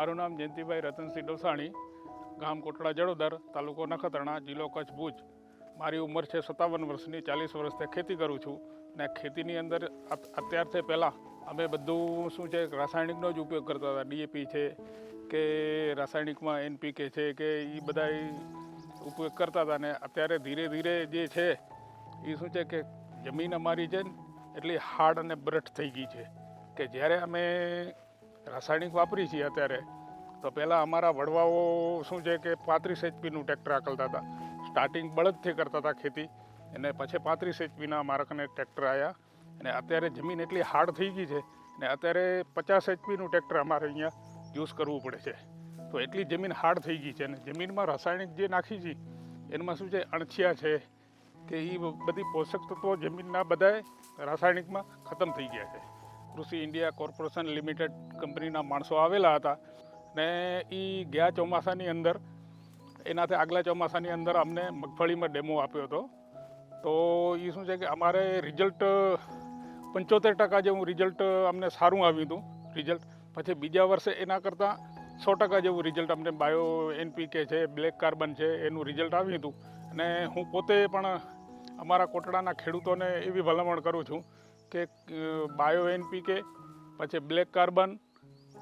મારું નામ જયંતિભાઈ રતનસિંહ ડોસાણી ગામ કોટડા જડોદર, તાલુકો નખત્રાણા, જિલ્લો કચ્છ ભુજ. મારી ઉંમર છે સત્તાવન વર્ષની, ચાલીસ વર્ષથી ખેતી કરું છું ને ખેતીની અંદર અત્યારથી પહેલાં અમે બધું શું છે, રાસાયણિકનો જ ઉપયોગ કરતા હતા. ડીએપી છે કે રાસાયણિકમાં એનપીકે છે કે એ બધા ઉપયોગ કરતા હતા ને અત્યારે ધીરે ધીરે જે છે એ શું છે કે જમીન અમારી છે ને એટલી હાર્ડ અને બ્રટ થઈ ગઈ છે કે જ્યારે અમે રાસાયણિક વાપરી છીએ અત્યારે. તો પહેલાં અમારા વડવાઓ શું છે કે પાંત્રીસ એચપીનું ટ્રેક્ટર આકલતા હતા. સ્ટાર્ટિંગ બળદથી કરતા હતા ખેતી. અને પછી પાંત્રીસ એચપીના મારકને કને ટ્રેક્ટર આવ્યા અને અત્યારે જમીન એટલી હાર્ડ થઈ ગઈ છે. ને અત્યારે પચાસ એચપીનું ટ્રેક્ટર અમારે અહીંયા યુઝ કરવું પડે છે. તો એટલી જમીન હાર્ડ થઈ ગઈ છે. અને જમીનમાં રાસાયણિક જે નાખી છે, એમાં શું છે, અણછિયા છે કે એ બધી પોષક તત્વો જમીનના બધાય રાસાયણિકમાં ખતમ થઈ ગયા છે. કૃષિ ઇન્ડિયા કોર્પોરેશન લિમિટેડ કંપનીના માણસો આવેલા હતા ને એ ગયા ચોમાસાની અંદર, એનાથી આગલા ચોમાસાની અંદર અમને મગફળીમાં ડેમો આપ્યો હતો. તો એ શું છે કે અમારે રિઝલ્ટ, પંચોતેર ટકા જેવું રિઝલ્ટ અમને સારું આવ્યું હતું. રિઝલ્ટ પછી બીજા વર્ષે એના કરતાં સો ટકા જેવું રિઝલ્ટ અમને બાયો એનપીકે છે, બ્લેક કાર્બન છે, એનું રિઝલ્ટ આવ્યું હતું. અને હું પોતે પણ અમારા કોટડાના ખેડૂતોને એવી ભલામણ કરું છું કે બાયો એનપીકે પછી બ્લેક કાર્બન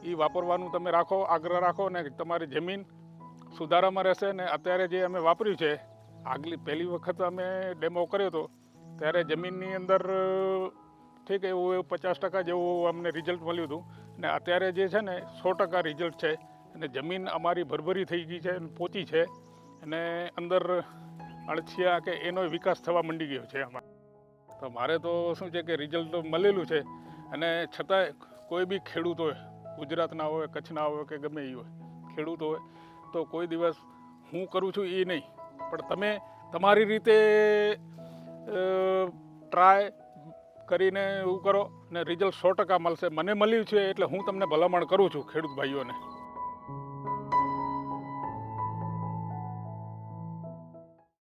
એ વાપરવાનું તમે રાખો, આગ્રહ રાખો ને તમારી જમીન સુધારામાં રહેશે ને અત્યારે જે અમે વાપર્યું છે, આગલી પહેલી વખત અમે ડેમો કર્યો હતો, ત્યારે જમીનની અંદર ઠીક એવું એવું પચાસ ટકા જેવું અમને રિઝલ્ટ મળ્યું હતું ને અત્યારે જે છે ને સો ટકા રિઝલ્ટ છે અને જમીન અમારી ભરભરી થઈ ગઈ છે પોચી છે અને અંદર અળછિયા કે એનો વિકાસ થવા માંડી ગયો છે આમાં તો મારે તો શું છે કે રિઝલ્ટ તો મળેલું છે. અને છતાંય કોઈ બી ખેડૂત હોય, ગુજરાતના હોય, કચ્છના હોય કે ગમે એ હોય, ખેડૂત હોય, તો કોઈ દિવસ હું કરું છું એ નહીં. પણ તમે તમારી રીતે ટ્રાય કરીને એવું કરો ને રિઝલ્ટ સો ટકા મળશે. મને મળ્યું છે એટલે હું તમને ભલામણ કરું છું ખેડૂત ભાઈઓને.